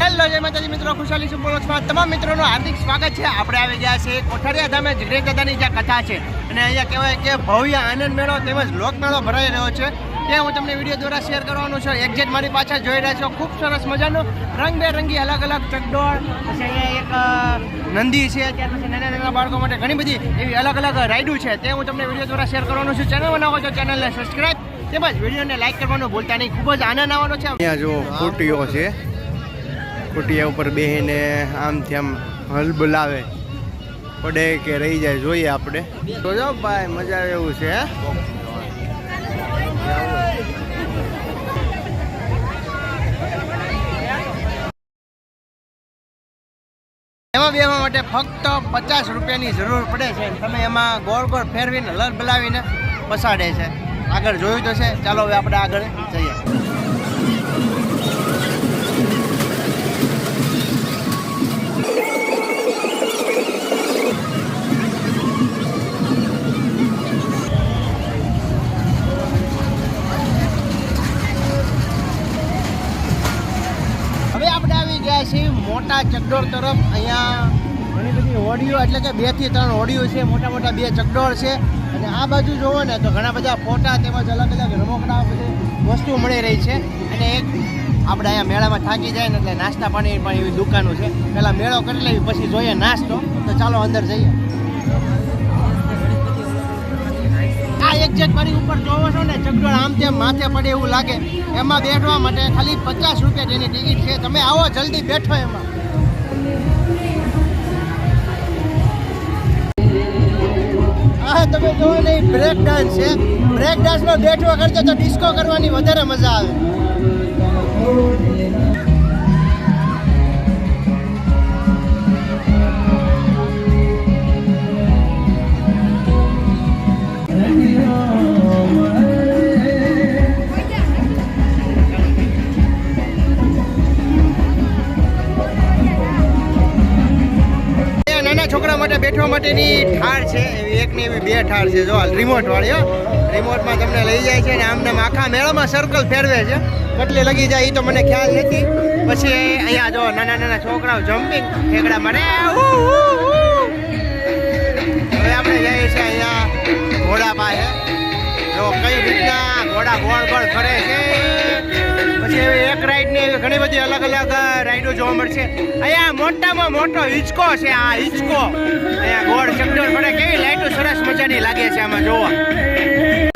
Hello, જય માતાજી મિત્રો, ખુશાલી છું બોલોમાં તમામ મિત્રોનું હાર્દિક સ્વાગત છે. આપણે આવી ગયા છે કોઠારિયા ધામે જગરેજ દાદાની જ્યાં કથા છે. અને અહીંયા કહેવાય કે ભવ્ય આનંદ મેળો તેમજ લોક મેળો ભરાઈ રહ્યો છે. તે હું તમને વીડિયો દ્વારા શેર કરવાનું છું. એક્ઝેક્ટ મારી પાછળ જોઈ રહ્યા છો. ખૂબ સરસ મજાનો રંગબેરંગી અલગ અલગ ચકડોળ. પછી અહીંયા એક નંદી છે. ત્યાર પછી નાના નાના બાળકો માટે ઘણી બધી એવી અલગ અલગ રાઈડું છે. તે હું તમને વીડિયો દ્વારા શેર કરવાનું છું. ચેનલ બનાવો છો ચેનલને સબસ્ક્રાઈબ તેમજ વિડીયોને લાઈક કરવાનું ભૂલતા નહીં. ખૂબ જ આનંદ આવવાનો છે. અહીંયા જો કુટીઓ છે. ખોટિયા ઉપર બેહીને આમથી આમ હલબલાવે પડે કે રહી જાય, જોઈએ આપણે. તો જો ભાઈ, મજા એવું છે માટે ફક્ત પચાસ રૂપિયાની જરૂર પડે છે. તમે એમાં ગોળ ગોળ ફેરવીને લર બલાવીને પસાડે છે. આગળ જોયું તો છે. ચાલો હવે આપણે આગળ જઈએ. મોટા ચકડોળ તરફ. અહીંયા ઘણી બધી હોડીઓ એટલે કે બેથી ત્રણ હોડીઓ છે, મોટા મોટા બે ચકડોળ છે. અને આ બાજુ જોવો ને તો ઘણા બધા ફોટા તેમજ અલગ અલગ રમકડા બધી વસ્તુ મળી રહી છે. અને એક આપણે અહીંયા મેળામાં થાકી જાય ને એટલે નાસ્તા પાણી પણ એવી દુકાનો છે. પહેલાં મેળો કરી લેવી, પછી જોઈએ નાસ્તો. તો ચાલો અંદર જઈએ. આ એક્ઝેક્ટ મારી ઉપર જોવો છો ને, ચકડોળ આમ તેમ માથે પડે એવું લાગે. એમાં બેઠવા માટે ખાલી પચાસ રૂપિયા જેની ટિકિટ છે. તમે આવો, જલ્દી બેઠો એમાં. આ તમે કહો ને બ્રેક ડાન્સ છે. બ્રેક ડાન્સમાં બેઠવા કરતો તો ડિસ્કો કરવાની વધારે મજા આવે. ઠાર છે. જો રિમોટ વાળી, હો. રિમોટમાં તમને લઈ જાય છે ને આમને આખા મેળામાં સર્કલ ફેરવે છે. કેટલી લગી જાય એ તો મને ખ્યાલ નથી. પછી અહીંયા જો નાના નાના છોકરાઓ જમ્પિંગ ઠેકડા ઉ. હવે આપણે જઈએ છીએ અહીંયા ઘોડા પાસે જો કઈ રીતના ઘોડા ગોળ ગોળ ફરે છે. પછી એક રાઈડ ને ઘણી બધી અલગ અલગ રાઈડો જોવા મળશે. અહીંયા મોટામાં મોટો હિંચકો છે આ હિંચકો. અહીંયા ગોળ ચકડોળ પડે કેવી લાઈટો, સરસ મજાની લાગે છે આમાં જોવા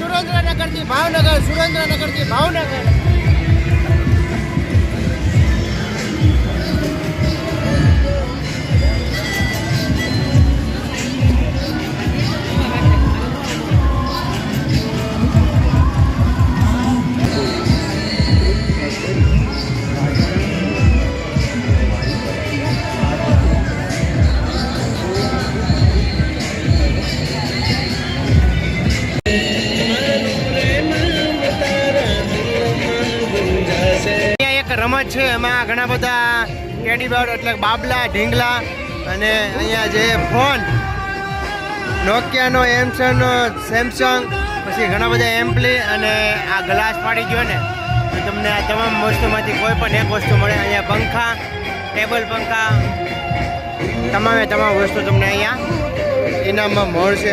સુરેન્દ્રનગરથી ભાવનગર સુરેન્દ્રનગરથી ભાવનગર રમત છે. એમાં ઘણા બધા કેડીબર્ડ એટલે બાબલા, ઢીંગલા અને અહીંયા જે ફોન, નોકિયાનો એમસંગનો સેમસંગ, પછી ઘણા બધા એમ્પલી અને આ ગ્લાસ પાડી ગયો ને તમને આ તમામ વસ્તુમાંથી કોઈ પણ એક વસ્તુ મળે. અહીંયા પંખા, ટેબલ પંખા, તમામે તમામ વસ્તુ તમને અહીંયા ઇનામમાં મળશે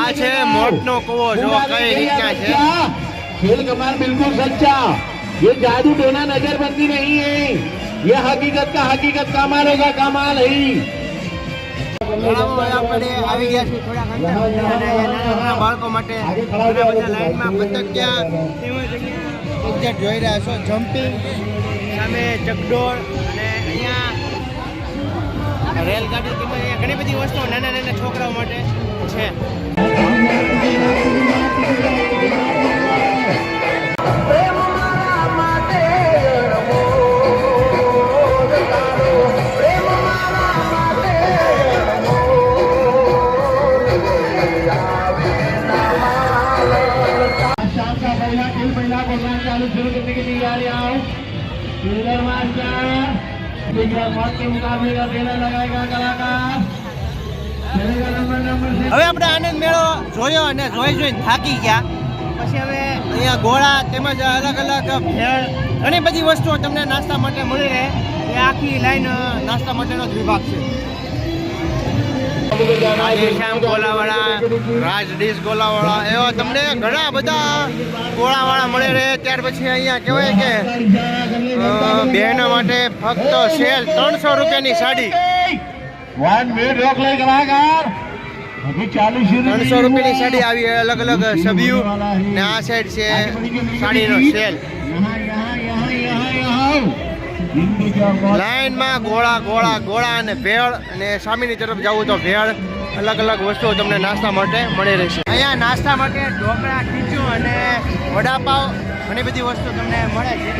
આ છે મોટનો કૂવો. જો કઈ રીતના છે? બિલકુલ સચ્ચા. ये जादू टोना नजरबंदी नहीं है ये हकीकत का हकीकत कमाल होगा कमाल है મેળામાં આપણે આવી ગયા છીએ થોડા ઘંટા અને અહીંયા નાના નાના બાળકો માટે ઘણા બધા લાઈનમાં પતંગિયા તેમજ અહીંયા એક્ઝેક્ટ જોઈ રહ્યા છો જમ્પિંગ સામે ચકડોળ અને અહીંયા રેલગાડી તેમજ અહીંયા ઘણી બધી વસ્તુઓ નાના નાના છોકરાઓ માટે છે प्रोग्राम चालू शुरू करने की तैयारी आओ फील्डर मास्टर फील्डर मौत के मुकाबले का बेला लगाएगा कलाकार खेलेगा नंबर नंबर से હવે આપણે આનંદ મેળો જોયો અને જોઈ જોઈને થાકી ગયા પછી હવે અહીંયા ગોળા તેમજ અલગ અલગ ભેળ ઘણી બધી વસ્તુઓ તમને નાસ્તા માટે મળી રહે એ આખી લાઈન નાસ્તા માટેનો જ વિભાગ છે દેશામ ગોલાવાળા રાજડીશ ગોલાવાળા એવા તમને ઘણા બધા ગોળાવાળા મળે રહે. ત્યાર પછી અહીંયા કહેવાય કે બહેનો માટે ફક્ત સેલ ત્રણસો રૂપિયાની સાડી. ત્રણસો રૂપિયાની સાડી આવી અલગ અલગ સભ્યો. ને આ સાઈડ છે સાડીનો સેલ. લાઈનમાં ગોળા ગોળા ગોળા અને ભેળ અને સામેની તરફ જવું તો ભેળ, અલગ અલગ વસ્તુઓ તમને નાસ્તા માટે મળી રહેશે. અહીંયા નાસ્તા માટે ઢોકળા, ખીચું અને વડાપાવ ઘણી બધી વસ્તુ તમને મળે છે.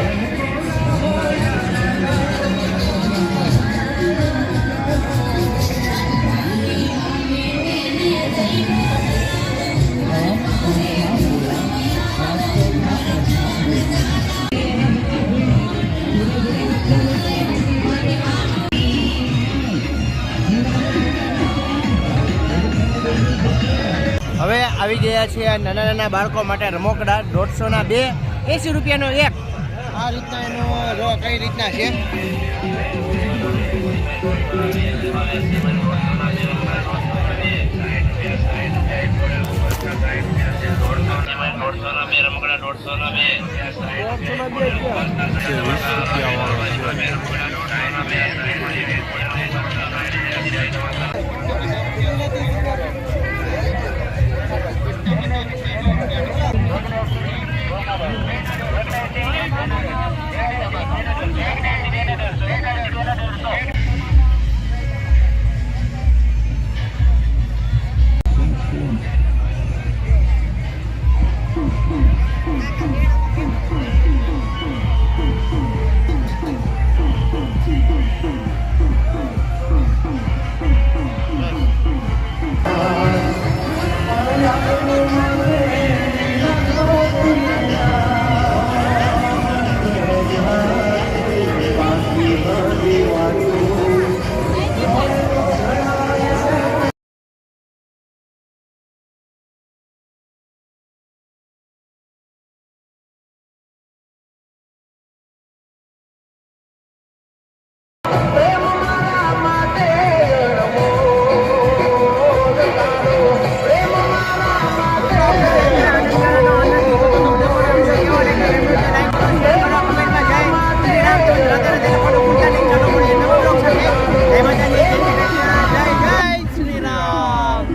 ગયા છે આ નાના નાના બાળકો માટે રમકડા દોઢસોના બે એંસી રૂપિયાનો એક. આ રીતના એનો જો કઈ રીતના છે? દોઢસોના બે